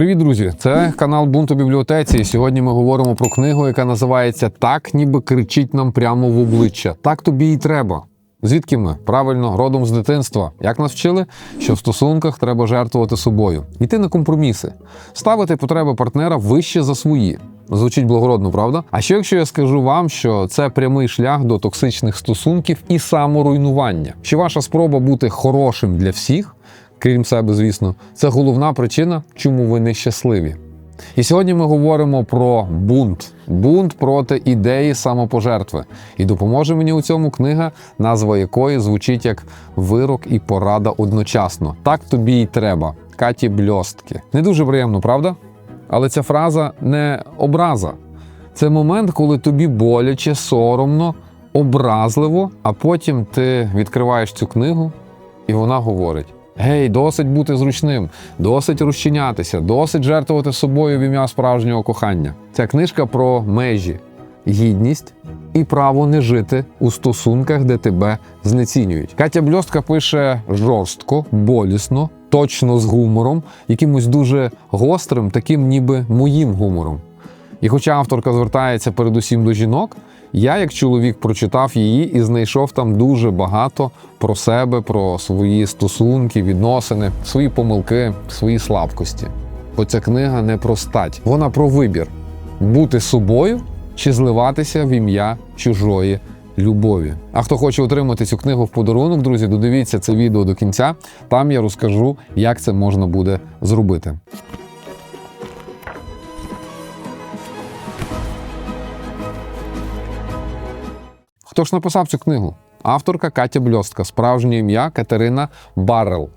Привіт, друзі! Це канал Бунт у бібліотеці. І сьогодні ми говоримо про книгу, яка називається Так, ніби кричить нам прямо в обличчя. Так тобі і треба. Звідки ми? Правильно, родом з дитинства. Як нас вчили, що в стосунках треба жертвувати собою, йти на компроміси, ставити потреби партнера вище за свої. Звучить благородно, правда? А що якщо я скажу вам, що це прямий шлях до токсичних стосунків і саморуйнування? Що ваша спроба бути хорошим для всіх, крім себе, звісно, це головна причина, чому ви нещасливі. І сьогодні ми говоримо про бунт. Бунт проти ідеї самопожертви. І допоможе мені у цьому книга, назва якої звучить як вирок і порада одночасно. Так тобі й треба. Каті Бльостки. Не дуже приємно, правда? Але ця фраза не образа. Це момент, коли тобі боляче, соромно, образливо, а потім ти відкриваєш цю книгу, і вона говорить: Гей, досить бути зручним, досить розчинятися, досить жертвувати собою в ім'я справжнього кохання. Ця книжка про межі, гідність і право не жити у стосунках, де тебе знецінюють. Катя Бльостка пише жорстко, болісно, точно з гумором, якимось дуже гострим, таким ніби моїм гумором. І хоча авторка звертається передусім до жінок, я, як чоловік, прочитав її і знайшов там дуже багато про себе, про свої стосунки, відносини, свої помилки, свої слабкості. Бо ця книга не про стать, вона про вибір бути собою чи зливатися в ім'я чужої любові. А хто хоче отримати цю книгу в подарунок, друзі, додивіться це відео до кінця. Там я розкажу, як це можна буде зробити. Хто ж написав цю книгу? Авторка Катя Бльостка, справжнє ім'я Катерина Баррел.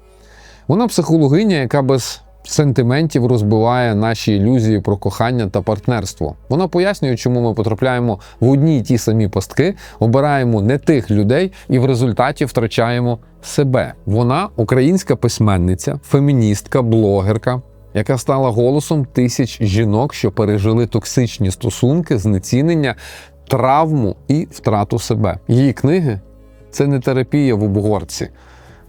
Вона психологиня, яка без сентиментів розбиває наші ілюзії про кохання та партнерство. Вона пояснює, чому ми потрапляємо в одні й ті самі пастки, обираємо не тих людей і в результаті втрачаємо себе. Вона українська письменниця, феміністка, блогерка. Яка стала голосом тисяч жінок, що пережили токсичні стосунки, знецінення, травму і втрату себе. Її книги це не терапія в обгорці,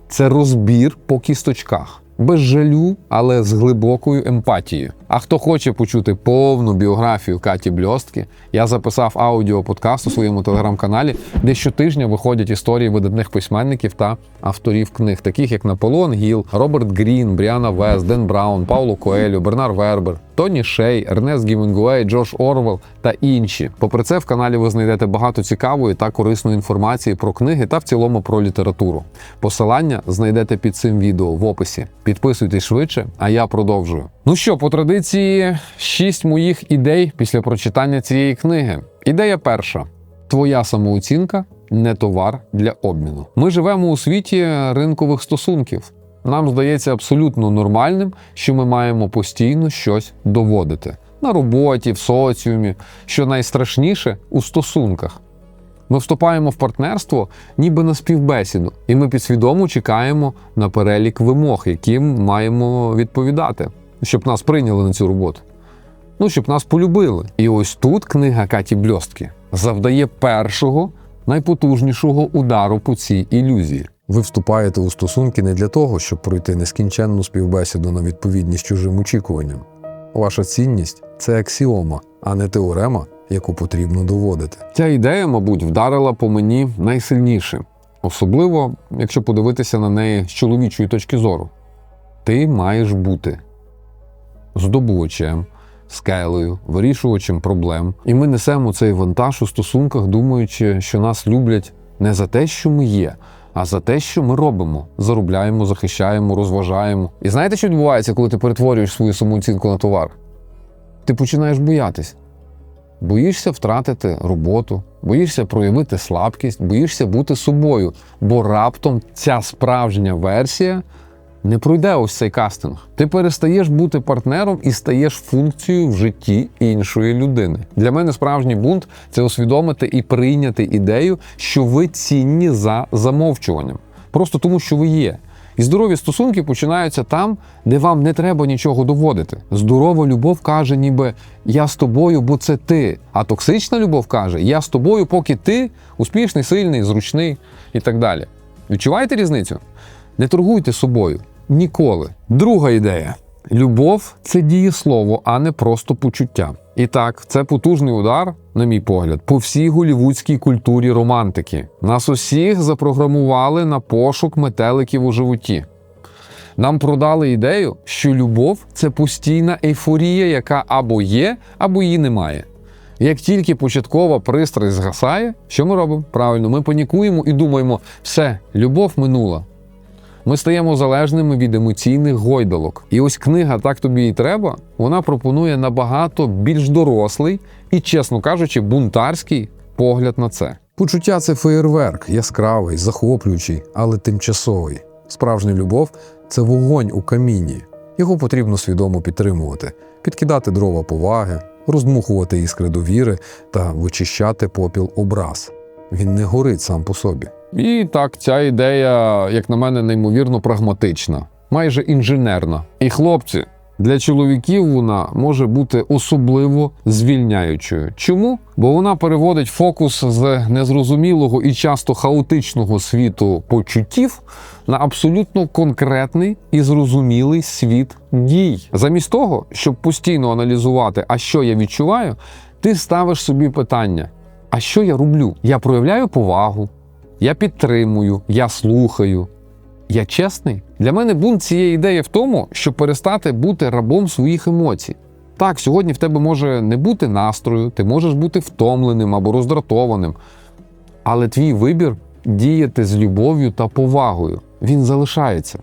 це розбір по кісточках. Без жалю, але з глибокою емпатією. А хто хоче почути повну біографію Каті Бльостки, я записав аудіоподкаст у своєму телеграм-каналі, де щотижня виходять історії видатних письменників та авторів книг, таких як Наполеон Гіл, Роберт Грін, Бріана Вес, Ден Браун, Пауло Коелю, Бернар Вербер, Тоні Шей, Ернест Гімінгуей, Джош Орвел та інші. Попри це, в каналі ви знайдете багато цікавої та корисної інформації про книги та в цілому про літературу. Посилання знайдете під цим відео в описі. Підписуйтесь швидше, а я продовжую. Ну що, по традиції, шість моїх ідей після прочитання цієї книги. Ідея перша: твоя самооцінка не товар для обміну. Ми живемо у світі ринкових стосунків. Нам здається абсолютно нормальним, що ми маємо постійно щось доводити на роботі, в соціумі, що найстрашніше у стосунках. Ми вступаємо в партнерство ніби на співбесіду, і ми підсвідомо чекаємо на перелік вимог, яким маємо відповідати, щоб нас прийняли на цю роботу. Ну, щоб нас полюбили. І ось тут книга Каті Бльостки завдає першого найпотужнішого удару по цій ілюзії. Ви вступаєте у стосунки не для того, щоб пройти нескінченну співбесіду на відповідність чужим очікуванням. Ваша цінність це аксіома, а не теорема, яку потрібно доводити. Ця ідея, мабуть, вдарила по мені найсильніше, особливо якщо подивитися на неї з чоловічої точки зору. Ти маєш бути здобувачем, скелею, вирішувачем проблем. І ми несемо цей вантаж у стосунках, думаючи, що нас люблять не за те, що ми є, а за те, що ми робимо, заробляємо, захищаємо, розважаємо. І знаєте, що відбувається, коли ти перетворюєш свою самооцінку на товар? Ти починаєш боятись. Боїшся втратити роботу, боїшся проявити слабкість, боїшся бути собою, бо раптом ця справжня версія не пройде ось цей кастинг. Ти перестаєш бути партнером і стаєш функцією в житті іншої людини. Для мене справжній бунт це усвідомити і прийняти ідею, що ви цінні за замовчуванням, просто тому, що ви є. І здорові стосунки починаються там, де вам не треба нічого доводити. Здорова любов каже, ніби я з тобою, бо це ти. А токсична любов каже, я з тобою, поки ти успішний, сильний, зручний і так далі. Відчуваєте різницю? Не торгуйте собою ніколи. Друга ідея. Любов це дієслово, а не просто почуття. І так, це потужний удар, на мій погляд, по всій голівудській культурі романтики. Нас усіх запрограмували на пошук метеликів у животі. Нам продали ідею, що любов це постійна ейфорія, яка або є, або її немає. Як тільки початкова пристрасть згасає, що ми робимо? Правильно, ми панікуємо і думаємо, все, любов минула. Ми стаємо залежними від емоційних гойдалок. І ось книга Так тобі і треба. Вона пропонує набагато більш дорослий і, чесно кажучи, бунтарський погляд на це. Почуття це феєрверк, яскравий, захоплюючий, але тимчасовий. Справжня любов це вогонь у камінні. Його потрібно свідомо підтримувати, підкидати дрова поваги, роздмухувати іскри довіри та вичищати попіл образ. Він не горить сам по собі. І так, ця ідея, як на мене, неймовірно прагматична, майже інженерна. І хлопці, для чоловіків вона може бути особливо звільняючою. Чому? Бо вона переводить фокус з незрозумілого і часто хаотичного світу почуттів на абсолютно конкретний і зрозумілий світ дій. Замість того, щоб постійно аналізувати, а що я відчуваю, ти ставиш собі питання: а що я роблю? Я проявляю повагу. Я підтримую, я слухаю. Я чесний. Для мене бунт цієї ідеї в тому, щоб перестати бути рабом своїх емоцій. Так, сьогодні в тебе може не бути настрою, ти можеш бути втомленим або роздратованим. Але твій вибір діяти з любов'ю та повагою. Він залишається.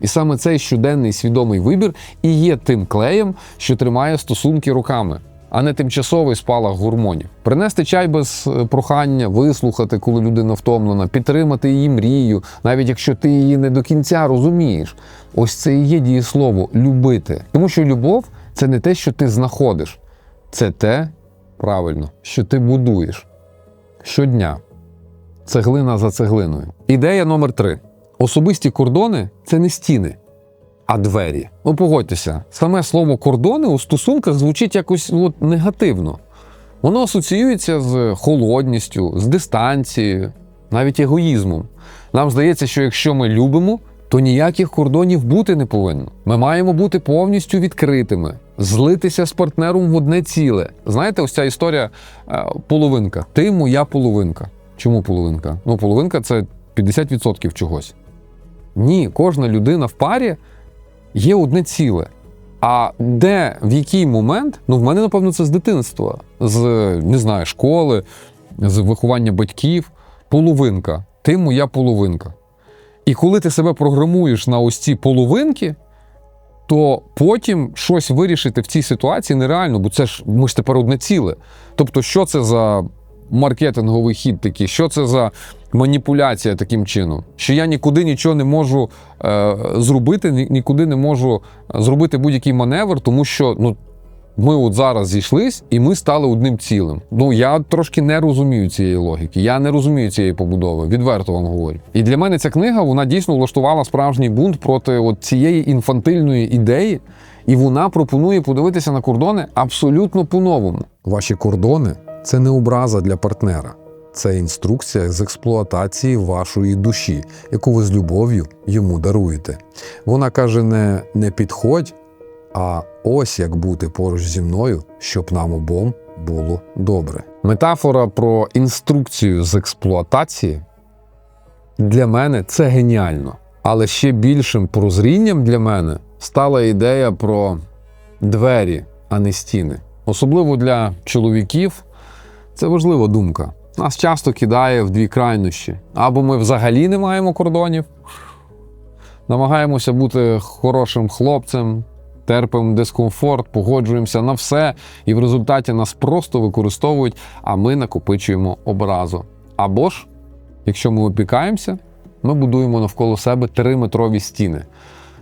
І саме цей щоденний свідомий вибір і є тим клеєм, що тримає стосунки руками, а не тимчасовий спалах гормонів. Принести чай без е, прохання, вислухати, коли людина втомлена, підтримати її мрію, навіть якщо ти її не до кінця розумієш. Ось це і є дієслово любити. Тому що любов це не те, що ти знаходиш, це те, правильно, що ти будуєш щодня. Цеглина за цеглиною. Ідея номер три: особисті кордони це не стіни, а двері. Ну погодьтеся, саме слово кордони у стосунках звучить якось ну, от, негативно. Воно асоціюється з холодністю, з дистанцією, навіть егоїзмом. Нам здається, що якщо ми любимо, то ніяких кордонів бути не повинно. Ми маємо бути повністю відкритими, злитися з партнером в одне ціле. Знаєте, ось ця історія е, половинка. Ти моя половинка. Чому половинка? Ну, половинка це 50% чогось. Ні, кожна людина в парі є одне ціле. А де, в який момент, ну в мене, напевно, це з дитинства, з не знаю, школи, з виховання батьків. Половинка. Ти моя половинка. І коли ти себе програмуєш на ось ці половинки, то потім щось вирішити в цій ситуації нереально, бо це ж ми ж тепер одне ціле. Тобто, що це за маркетинговий хід такий, що це за маніпуляція таким чином? Що я нікуди нічого не можу е, зробити, нікуди не можу зробити будь-який маневр, тому що ну, ми от зараз зійшлись і ми стали одним цілим. Ну я трошки не розумію цієї логіки. Я не розумію цієї побудови. Відверто вам говорю. І для мене ця книга вона дійсно влаштувала справжній бунт проти от цієї інфантильної ідеї, і вона пропонує подивитися на кордони абсолютно по-новому. Ваші кордони це не образа для партнера, це інструкція з експлуатації вашої душі, яку ви з любов'ю йому даруєте. Вона каже: не, не підходь, а ось як бути поруч зі мною, щоб нам обом було добре. Метафора про інструкцію з експлуатації для мене це геніально. Але ще більшим прозрінням для мене стала ідея про двері, а не стіни. Особливо для чоловіків це важлива думка. Нас часто кидає в дві крайнощі. Або ми взагалі не маємо кордонів, намагаємося бути хорошим хлопцем, терпимо дискомфорт, погоджуємося на все, і в результаті нас просто використовують, а ми накопичуємо образу. Або ж, якщо ми опікаємося, ми будуємо навколо себе триметрові стіни,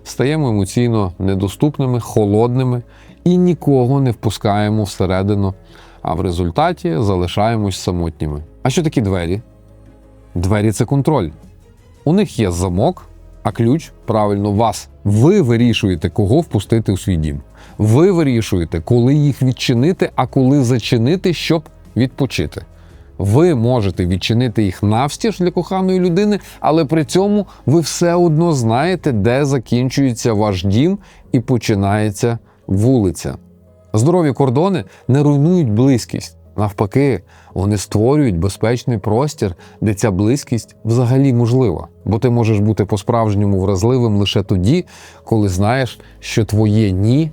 стаємо емоційно недоступними, холодними і нікого не впускаємо всередину, а в результаті залишаємось самотніми. А що такі двері? Двері це контроль. У них є замок, а ключ правильно вас. Ви вирішуєте, кого впустити у свій дім. Ви вирішуєте, коли їх відчинити, а коли зачинити, щоб відпочити. Ви можете відчинити їх навстіж для коханої людини, але при цьому ви все одно знаєте, де закінчується ваш дім і починається вулиця. Здорові кордони не руйнують близькість. Навпаки, вони створюють безпечний простір, де ця близькість взагалі можлива. Бо ти можеш бути по-справжньому вразливим лише тоді, коли знаєш, що твоє ні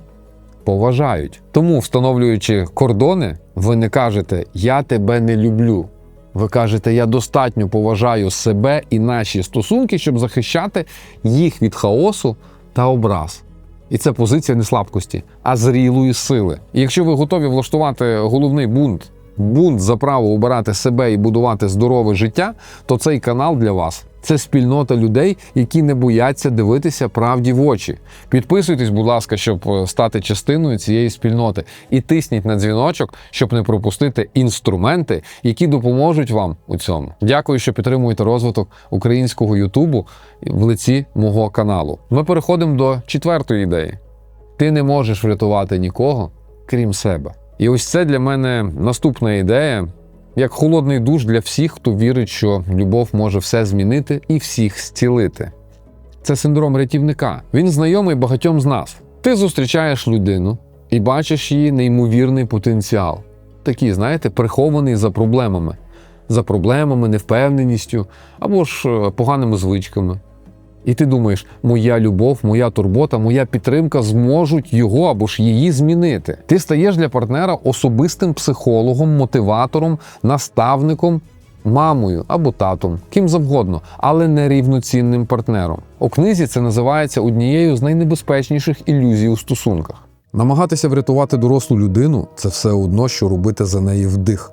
поважають. Тому, встановлюючи кордони, ви не кажете Я тебе не люблю. Ви кажете, я достатньо поважаю себе і наші стосунки, щоб захищати їх від хаосу та образ. І це позиція не слабкості, а зрілої сили. І якщо ви готові влаштувати головний бунт, бунт за право обирати себе і будувати здорове життя, то цей канал для вас це спільнота людей, які не бояться дивитися правді в очі. Підписуйтесь, будь ласка, щоб е, стати частиною цієї спільноти, і тисніть на дзвіночок, щоб не пропустити інструменти, які допоможуть вам у цьому. Дякую, що підтримуєте розвиток українського Ютубу в лиці мого каналу. Ми переходимо до четвертої ідеї. Ти не можеш врятувати нікого, крім себе. І ось це для мене наступна ідея, як холодний душ для всіх, хто вірить, що любов може все змінити і всіх зцілити. Це синдром рятівника. Він знайомий багатьом з нас. Ти зустрічаєш людину і бачиш її неймовірний потенціал. Такий, знаєте, прихований за проблемами, за проблемами, невпевненістю або ж е, поганими звичками. І ти думаєш, моя любов, моя турбота, моя підтримка зможуть його або ж її змінити. Ти стаєш для партнера особистим психологом, мотиватором, наставником, мамою або татом, ким завгодно, але не рівноцінним партнером. У книзі це називається однією з найнебезпечніших ілюзій у стосунках. Намагатися врятувати дорослу людину це все одно, що робити за неї вдих.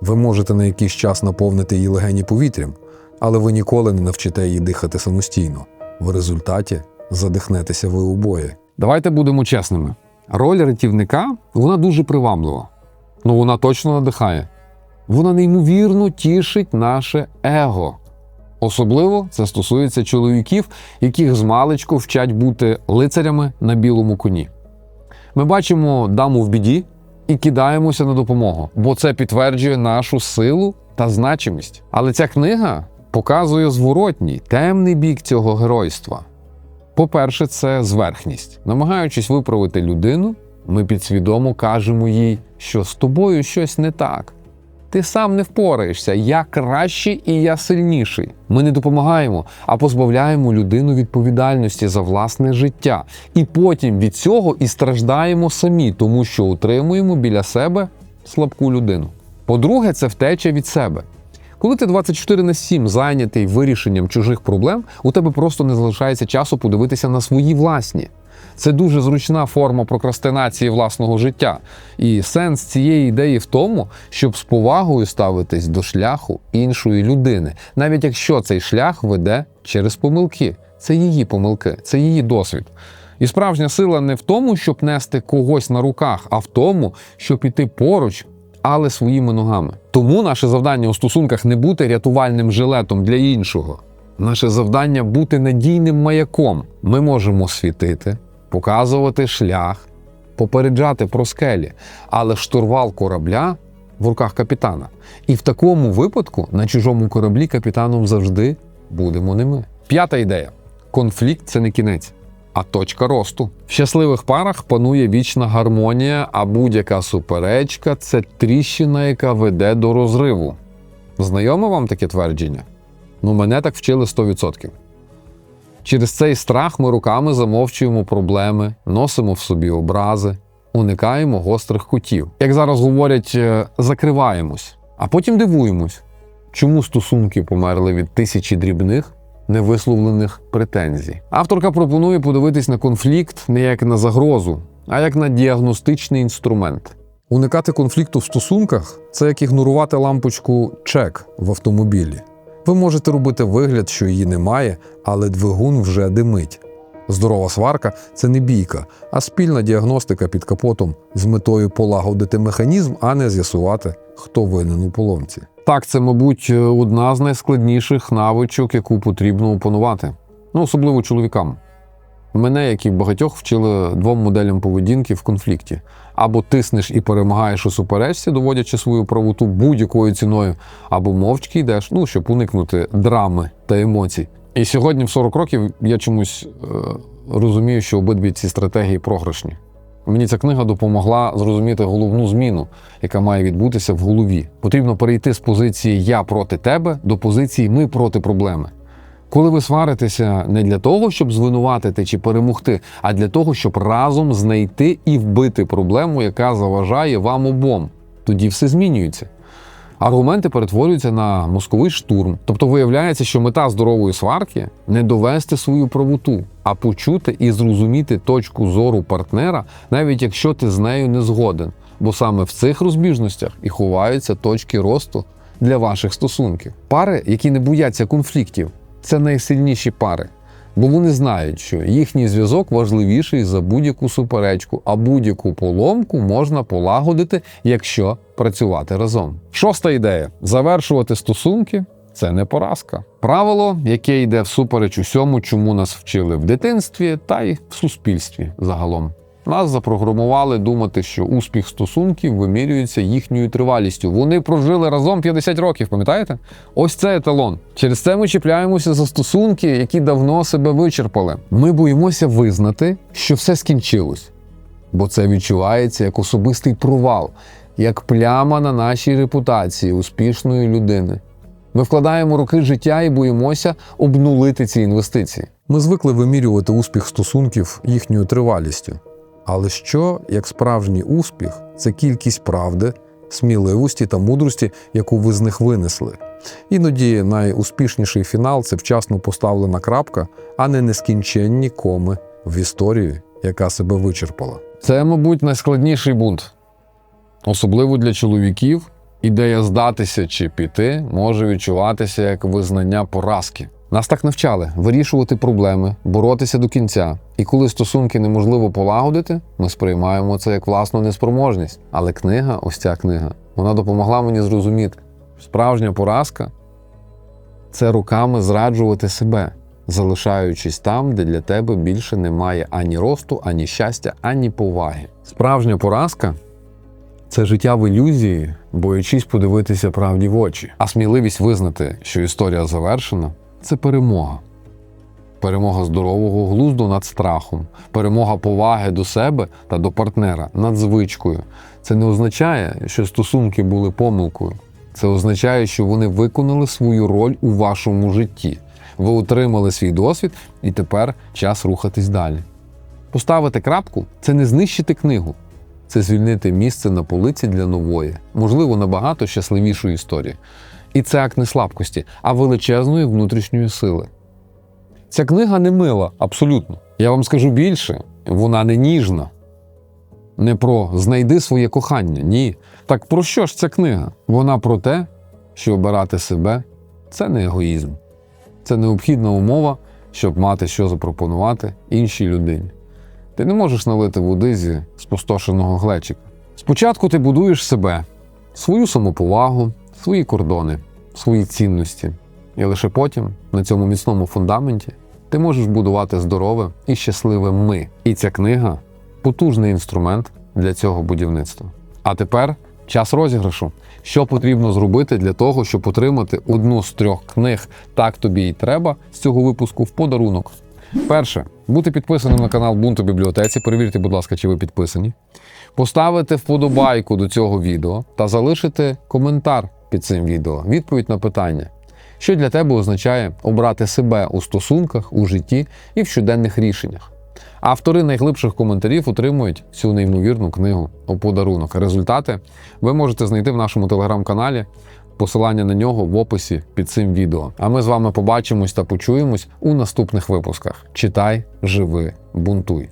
Ви можете на якийсь час наповнити її легені повітрям, але ви ніколи не навчите її дихати самостійно. В результаті задихнетеся ви обоє. Давайте будемо чесними. Роль рятівника вона дуже приваблива. Ну вона точно надихає. Вона неймовірно тішить наше его. Особливо це стосується чоловіків, яких змалечку вчать бути лицарями на білому коні. Ми бачимо даму в біді і кидаємося на допомогу, бо це підтверджує нашу силу та значимість. Але ця книга показує зворотній, темний бік цього геройства. По-перше, це зверхність. Намагаючись виправити людину, ми підсвідомо кажемо їй, що з тобою щось не так. Ти сам не впораєшся, я кращий і я сильніший. Ми не допомагаємо, а позбавляємо людину відповідальності за власне життя. І потім від цього і страждаємо самі, тому що утримуємо біля себе слабку людину. По-друге, це втеча від себе. Коли ти 24 на 7 зайнятий вирішенням чужих проблем, у тебе просто не залишається часу подивитися на свої власні. Це дуже зручна форма прокрастинації власного життя. І сенс цієї ідеї в тому, щоб з повагою ставитись до шляху іншої людини, навіть якщо цей шлях веде через помилки. Це її помилки, це її досвід. І справжня сила не в тому, щоб нести когось на руках, а в тому, щоб іти поруч, але своїми ногами. Тому наше завдання у стосунках не бути рятувальним жилетом для іншого. Наше завдання бути надійним маяком. Ми можемо світити, показувати шлях, попереджати про скелі, але штурвал корабля в руках капітана. І в такому випадку на чужому кораблі капітаном завжди будемо не ми. П'ята ідея: конфлікт це не кінець. А точка росту. В щасливих парах панує вічна гармонія, а будь-яка суперечка це тріщина, яка веде до розриву. Знайоме вам таке твердження? Ну, мене так вчили 100%. Через цей страх ми руками замовчуємо проблеми, носимо в собі образи, уникаємо гострих кутів. Як зараз говорять, е, закриваємось, а потім дивуємось, чому стосунки померли від тисячі дрібних невисловлених претензій. Авторка пропонує подивитись на конфлікт не як на загрозу, а як на діагностичний інструмент. Уникати конфлікту в стосунках це як ігнорувати лампочку чек в автомобілі. Ви можете робити вигляд, що її немає, але двигун вже димить. Здорова сварка це не бійка, а спільна діагностика під капотом з метою полагодити механізм, а не з'ясувати, хто винен у поломці. Так, це, мабуть, одна з найскладніших навичок, яку потрібно опанувати, ну особливо чоловікам. Мене, як і багатьох, вчили двом моделям поведінки в конфлікті: або тиснеш і перемагаєш у суперечці, доводячи свою правоту будь-якою ціною, або мовчки йдеш, ну щоб уникнути драми та емоцій. І сьогодні, в 40 років, я чомусь е, розумію, що обидві ці стратегії програшні. Мені ця книга допомогла зрозуміти головну зміну, яка має відбутися в голові. Потрібно перейти з позиції я проти тебе до позиції ми проти проблеми. Коли ви сваритеся не для того, щоб звинуватити чи перемогти, а для того, щоб разом знайти і вбити проблему, яка заважає вам обом, тоді все змінюється. Аргументи перетворюються на мозковий штурм. Тобто виявляється, що мета здорової сварки не довести свою правоту, а почути і зрозуміти точку зору партнера, навіть якщо ти з нею не згоден. Бо саме в цих розбіжностях і ховаються точки росту для ваших стосунків. Пари, які не бояться конфліктів, це найсильніші пари. Бо вони знають, що їхній зв'язок важливіший за будь-яку суперечку, а будь-яку поломку можна полагодити, якщо працювати разом. Шоста ідея: завершувати стосунки це не поразка. Правило, яке йде всупереч усьому, чому нас вчили в дитинстві та й в суспільстві загалом. Нас запрограмували думати, що успіх стосунків вимірюється їхньою тривалістю. Вони прожили разом 50 років, пам'ятаєте? Ось це еталон. Через це ми чіпляємося за стосунки, які давно себе вичерпали. Ми боїмося визнати, що все скінчилось, бо це відчувається як особистий провал, як пляма на нашій репутації успішної людини. Ми вкладаємо роки життя і боїмося обнулити ці інвестиції. Ми звикли вимірювати успіх стосунків їхньою тривалістю. Але що, як справжній успіх, це кількість правди, сміливості та мудрості, яку ви з них винесли. Іноді найуспішніший фінал це вчасно поставлена крапка, а не нескінченні коми в історії, яка себе вичерпала. Це, мабуть, найскладніший бунт. Особливо для чоловіків, ідея здатися чи піти може відчуватися як визнання поразки. Нас так навчали вирішувати проблеми, боротися до кінця. І коли стосунки неможливо полагодити, ми сприймаємо це як власну неспроможність. Але книга, ось ця книга, вона допомогла мені зрозуміти, справжня поразка це руками зраджувати себе, залишаючись там, де для тебе більше немає ані росту, ані щастя, ані поваги. Справжня поразка це життя в ілюзії, боячись подивитися правді в очі. А сміливість визнати, що історія завершена це перемога. Перемога здорового глузду над страхом, перемога поваги до себе та до партнера над звичкою. Це не означає, що стосунки були помилкою. Це означає, що вони виконали свою роль у вашому житті. Ви отримали свій досвід, і тепер час рухатись далі. Поставити крапку це не знищити книгу, це звільнити місце на полиці для нової, можливо, набагато щасливішої історії. І це акт не слабкості, а величезної внутрішньої сили. Ця книга не мила, абсолютно. Я вам скажу більше, вона не ніжна. Не про знайди своє кохання. Ні. Так про що ж ця книга? Вона про те, що обирати себе це не егоїзм. Це необхідна умова, щоб мати що запропонувати іншій людині. Ти не можеш налити води зі спустошеного глечика. Спочатку ти будуєш себе, свою самоповагу, свої кордони, свої цінності. І лише потім, на цьому міцному фундаменті, ти можеш будувати здорове і щасливе ми. І ця книга потужний інструмент для цього будівництва. А тепер час розіграшу. Що потрібно зробити для того, щоб отримати одну з трьох книг Так тобі й треба з цього випуску в подарунок. Перше, бути підписаним на канал Бунту бібліотеці. Перевірте, будь ласка, чи ви підписані. Поставити вподобайку до цього відео та залишити коментар під цим відео. Відповідь на питання, що для тебе означає обрати себе у стосунках, у житті і в щоденних рішеннях. Автори найглибших коментарів отримують цю неймовірну книгу у подарунок. Результати ви можете знайти в нашому телеграм-каналі. Посилання на нього в описі під цим відео. А ми з вами побачимось та почуємось у наступних випусках. Читай, живи, бунтуй.